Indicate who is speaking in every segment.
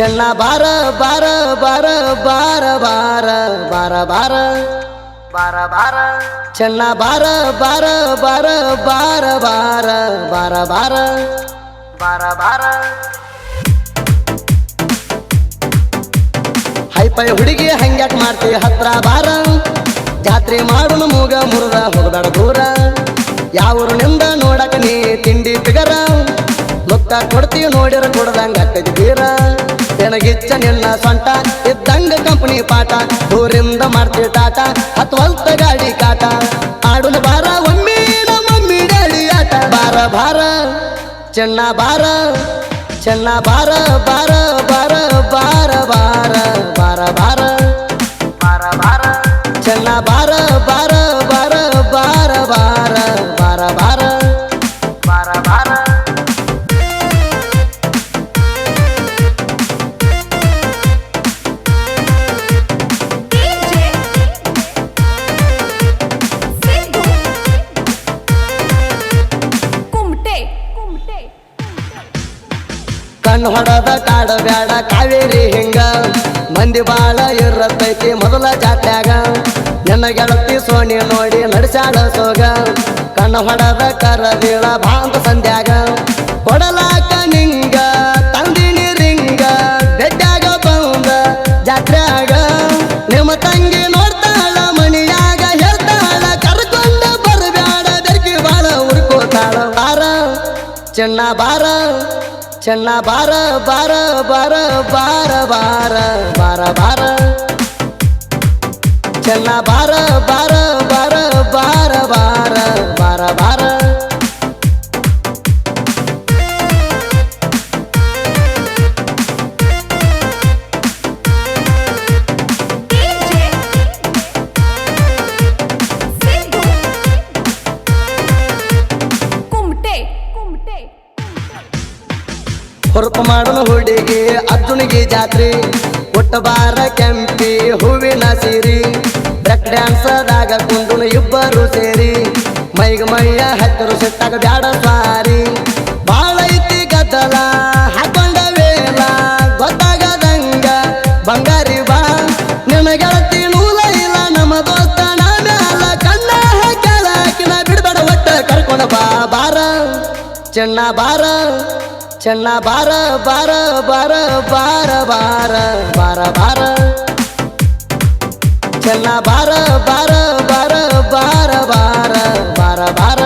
Speaker 1: ಚೆನ್ನ ಬಾರ ಬಾರ ಬಾರ ಬಾರ ಬಾರ ಬಾರ ಬಾರ ಬಾರ ಬಾರ ಚಣ್ಣ ಬಾರ ಬಾರ ಬಾರ ಬಾರ ಬಾರ ಬಾರ ಬಾರ ಬಾರ ಬಾರ ಹೈಪೈ ಹುಡುಗಿ ಹಂಗ್ಯಾಕ್ ಮಾಡ್ತಿ ಹತ್ರ ಬಾರ ಜಾತ್ರೆ ಮಾಡೋಣ ಮೂಗ ಮುರುಗ ಹೋಗದಾಡ ದೂರ ಯಾವೂರಿನಿಂದ ನೋಡಕ ನೀ ತಿಂಡಿ ಪಿಗರ ಲೊಕ್ಕ ಕೊಡ್ತೀವಿ ನೋಡಿರ ಕೊಡದಂಗ ಅಕ್ಕದಿ ಬೀರ. ನಿನಗಿಚ್ಚ ನಿನ್ನ ಸೊಂಟ, ಇದ್ದಂಗ ಕಂಪನಿ ಪಾಠ. ದೂರಿಂದ ಮಾಡ್ತೀವಿ ಟಾಟ ಹತ್ತು ಹೊಲ್ತ ಗಾಡಿ ಕಾಟ. ಆಡುಲ ಬಾರ ಒಮ್ಮೆ ನಮ್ಮಿ ಗಾಡಿ ಆಟ. ಬಾರ ಬಾರ ಚೆನ್ನ ಬಾರ ಚೆನ್ನ ಬಾರ ಬಾರ ಬಾರ ಕಣ್ಣು ಹೊಡದ ಕಾಡ ಬ್ಯಾಡ, ಕಾವೇರಿ ಹಿಂಗ? ಮಂದಿ ಬಾಳ ಇರತೈತಿ ಮೊದಲ ಜಾತ್ಯಾಗ. ನನ್ನ ಗೆಳತಿ ಸೋಣಿ ನೋಡಿ ನಡೆಸಾಡ ಸೋಗ. ಕಣ್ಣು ಹೊಡದ ಕರದಿಳ ಭಾಂತ ಸಂಧ್ಯಾಗ ಕೊಡಲಾಕ ನಿಂಗ, ತಂದಿನಿ ರಿಂಗ ಬೆಟ್ಟಾಗ ಬಂದ ಜಾತ್ರ್ಯಾಗ. ನಿಮ್ಮ ತಂಗಿ ನೋಡ್ತಾಳ ಬಾರ, ಚೆನ್ನ ಬಾರ ಚೆನ್ನ ಬಾರ ಬಾರ ಬಾರ ಬಾರ ಬಾರ ಬಾರ ಬಾರ. ಚೆನ್ನ ಬಾರ ಬಾರ ಮಾಡಲು ಹುಡುಗಿ ಅರ್ಜುನಿಗೆ ಜಾತ್ರೆ. ಒಟ್ಟಬಾರ ಕೆಂಪಿ ಹೂವಿನ ಸೀರಿ. ಬ್ರೆಕ್ ಡ್ಯಾನ್ಸದಾಗ ಕುಂದು ಇಬ್ಬರು ಸೇರಿ. ಮೈಗ ಮೈಯ ಹತ್ತರು ಸಿಟ್ಟಾಗ ಬ್ಯಾಡ ಸಾರಿ ಬಾಳ ಐತಿ ಗದ್ದಲ, ಹಾಕೊಂಡ ವೇಲ, ಗೊತ್ತಾಗದಂಗ ಬಂಗಾರಿ ಬಾ. ನಿನ್ನ ಗೆಳತಿ ನೂಲ ಇಲ್ಲ, ನಮ್ಮ ದೋಸ್ತ ಮ್ಯಾಲ. ಕಣ್ಣ ಹಾಕ್ಯಾಳ ಕಿನ ಬಿಡಬೇಡ ಒಟ್ಟ ಕರ್ಕೊಂಡ ಬಾ, ಬಾರ. ಚೆನ್ನ ಬಾರ. ಚೆನ್ನ ಬಾರ ಬಾರ ಬಾರ ಬಾರ ಬಾರ ಬಾರ ಬಾರ ಚೆನ್ನ ಬಾರ ಬಾರ ಬಾರ ಬಾರ ಬಾರ ಬಾರ ಬಾರ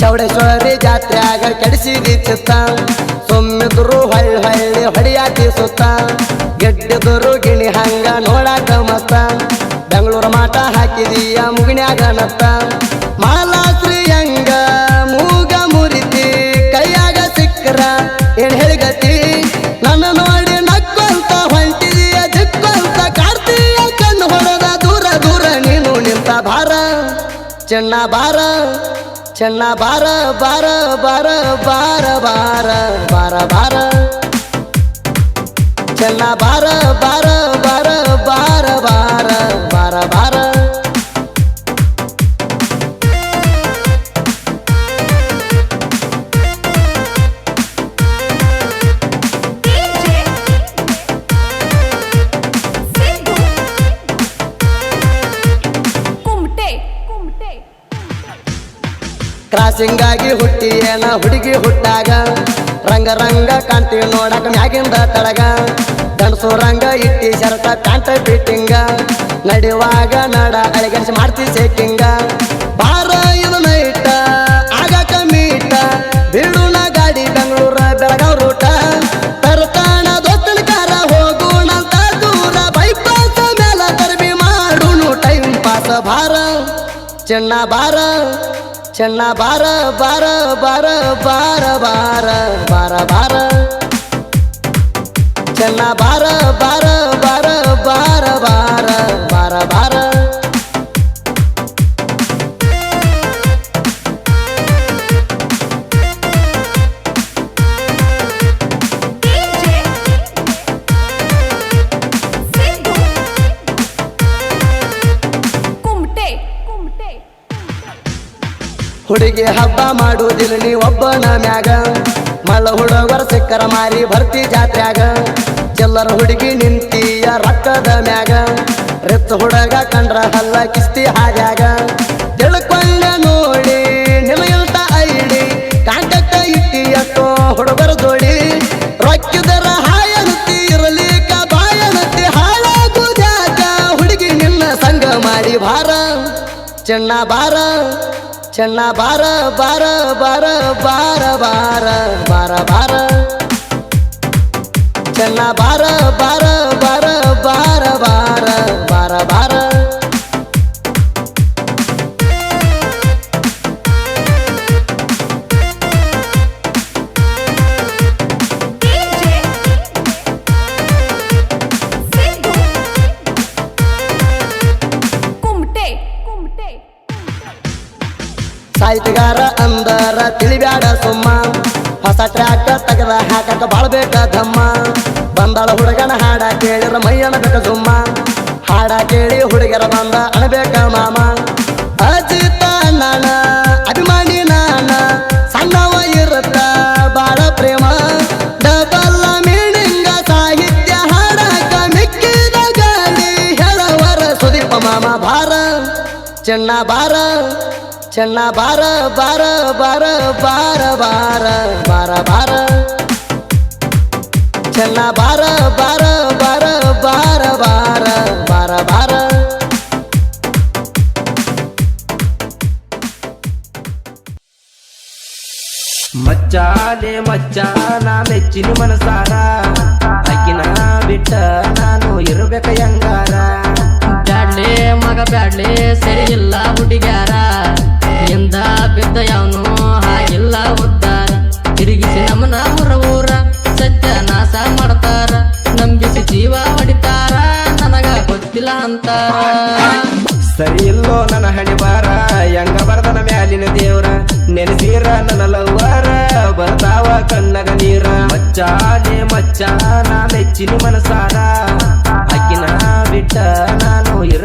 Speaker 1: ಚೌಡೇಶ್ವರಿ ಜಾತ್ರೆಯಾಗ ಕೆಡಿಸಿ ನಿಂತಿತ್ತ ಸೊಮ್ಮಿದ್ರು ಹೊಳ್ಳಿ ಹೊಳ್ಳಿ ಹೊಡಿಯಾಕಿ ಸುತ್ತ. ಗೆಡ್ಡಿದ್ರು ಗಿಣಿ ಹಂಗ ನೋಡಾಕ ಮತ್ತ. ಬೆಂಗಳೂರು ಮಾಟ ಹಾಕಿದೀಯ ಮುಗಿಣ್ಯಾಗ ನತ್ತ. ಮಾಲಾಶ್ರೀ ಹಂಗ ಮೂಗ ಮುರಿತಿ ಕೈಯಾಗ ಸಿಕ್ಕರ. ಏನ್ ಹೇಳಿಗತಿ? ನನ್ನ ನೋಡಿ ನಕ್ಕಂತ ಹೊಂಟಿದೀಯ ಜಿಕ್ಕಂತ ಕಾಡ್ತೀಯ ಕಣ್ಣು ಹೊಡೆದ ದೂರ ದೂರ ನೀನು ನಿಂತ ಭಾರ. ಚೆನ್ನ ಬಾರ ಚೆನ್ನ ಬಾರ ಬಾರ ಬಾರ ಬಾರ ಬಾರ ಬಾರ ಬಾರ ಚೆನ್ನ ಬಾರ ಬಾರ ಬಾರ ಬಾರ ಬಾರ ಬಾರ ಬಾರ ಕ್ರಾಸಿಂಗ್ ಆಗಿ ಹುಟ್ಟಿ ಏನ ಹುಡುಗಿ ಹುಟ್ಟಾಗ? ರಂಗ ರಂಗ ಕಾಣ್ತೀವಿ ನೋಡಕ ಮ್ಯಾಗಿಂದ ತಳಗ. ಗಣಸು ರಂಗ, ಇಟ್ಟಿ ಶರತ, ಪ್ಯಾಂಟ್ ಫಿಟ್ಟಿಂಗ. ನಡೆಯುವಾಗ ನಡ ಅಳಿಗಡಿಸಿ ಮಾಡ್ತಿ ಸೇಕಿಂಗ ಬಾರ ಇದು ನೈಟ ಕಮ್ಮಿ ಮೀಟ. ಬೀಳುನ ಗಾಡಿ, ಬೆಂಗಳೂರ, ಬೆಳಗಾವ್ ರೂಟ. ತರ್ತಾಣ ದೊತ್ತನ ಕಾರ ಹೋಗೋಣ ದೂರ. ಬೈಪಾಸ ಮೇಲ ತರಬಿ ಮಾಡುನು ಟೈಮ್ ಪಾಸ ಭಾರ. ಚೆನ್ನ ಬಾರ ಚೆನ್ನ ಬಾರ ಬಾರ ಬಾರ ಬಾರ ಬಾರ ಬಾರ ಬಾರ ಚೆನ್ನ ಬಾರ ಬಾರ ಬಾರ ಬಾರ ಬಾರ ಬಾರ ಬಾರ ಹುಡುಗಿ ಹಬ್ಬ ಮಾಡುವುದಿಲ್ಲ ನೀ ಒಬ್ಬನ ಮ್ಯಾಗ. ಮಲ ಹುಡುಗರ ಸಿಕ್ಕರ ಮಾರಿ ಭರ್ತಿ ಜಾತ್ಯಾಗ ಎಲ್ಲರ ಹುಡುಗಿ ನಿಂತಿಯ ರಕ್ಕದ ಮ್ಯಾಗ. ರೆತ್ತ ಹುಡುಗ ಕಂಡ್ರ ಹಲ್ಲ ಕಿಸ್ತಿ ಹಾದ್ಯಾಗ. ತಿಳ್ಕೊಂಡ ನೋಡಿ ನಿಮಗಿಲ್ತ ಐಡಿ. ಕಾಂಟ್ಯಾಕ್ಟ್ ಇಟ್ಟಿ ಎಷ್ಟೋ ಹುಡುಗರ ಜೋಡಿ. ರೊಕ್ಕಿದರ ಹಾಯನತಿ ಇರಲಿಕ ಬಾಯನತಿ ಹಾಳಾಗುದ್ಯಾಕ ಹುಡುಗಿ ನಿನ್ನ ಸಂಗ ಮಾಡಿ ಭಾರ, ಚೆನ್ನ ಬಾರ ಚೆನ್ನ ಬಾರ ಬಾರ ಬಾರ ಬಾರ ಬಾರ ಬಾರ ಬಾರ ಚೆನ್ನ ಬಾರ ಬಾರ ಬಾರ ಬಾರ ಬಾರ ಬಾರ ಬಾರ ಸಾಹಿತ್ಯಗಾರ ಅಂದರ ತಿಳಿಬ್ಯಾಡ ಸುಮ್ಮ. ಹೊಸ ಟ್ರ್ಯಾಕ್ಟರ್ ತೆಗೆದ ಹಾಕಕ ಬಾಳ್ಬೇಕ ಧಮ್ಮ. ಬಂದಾಳ ಹುಡುಗನ ಹಾಡ ಕೇಳಿರ ಮೈ ಅಣಬೇಕ ಸುಮ್ಮ. ಹಾಡ ಕೇಳಿ ಹುಡುಗರ ಬಂದ ಅಣಬೇಕ ಮಾಮ. ಅಜಿತ ನಾನ, ಅಭಿಮಾನಿ ನಾನ, ಸಣ್ಣವ ಇರುತ್ತ, ಬಾಳ ಪ್ರೇಮ. ಡಬಲ್ ಮೀನಿಂಗ ಸಾಹಿತ್ಯ ಹಾಡಕ ಮಿಕ್ಕಿದ ಗಾಳಿ ಸುದೀಪ ಮಾಮ ಭಾರ, ಚೆನ್ನ ಬಾರ ಚೆನ್ನ ಬಾರ ಬಾರ ಬಾರ ಬಾರ ಬಾರ ಬಾರ ಬಾರ ಚೆನ್ನ ಬಾರ ಬಾರ ಬಾರ ಬಾರ ಬಾರ ಬಾರ ಬಾರ
Speaker 2: ಮಚ್ಚಾಲೆ ಮಚ್ಚ ನಾ ಮೆಚ್ಚಿನ ಮನಸಾರ ಅಕ್ಕಿನ ಬಿಟ್ಟ ನಾನು ಇರಬೇಕ ಹೆಂಗಾರ
Speaker 3: ಬ್ಯಾಡ್ಲೆ ಮಗ ಬ್ಯಾಡ್ಲೆ ಸರಿ ಇಲ್ಲ ಹುಡುಗ್ಯಾರ
Speaker 2: ಸರಿ ಇಲ್ಲೋ, ನನ್ನ ಹಣಿ ಬಾರ. ಹೆಂಗ ಬರ್ದನ ಮ್ಯಾಲಿನ ದೇವ್ರ? ನೆನೆಸೀರ ನನ್ನ ಲವ್ವಾರ. ಬರ್ತಾವ ಕಣ್ಣಗ ನೀರ. ಮಚ್ಚಾನೆ ಮಚ್ಚ ನಾ ಮೆಚ್ಚಿನ ಮನಸಾರ ಅಕ್ಕಿನ ಬಿಟ್ಟ ನಾನು ಇರ್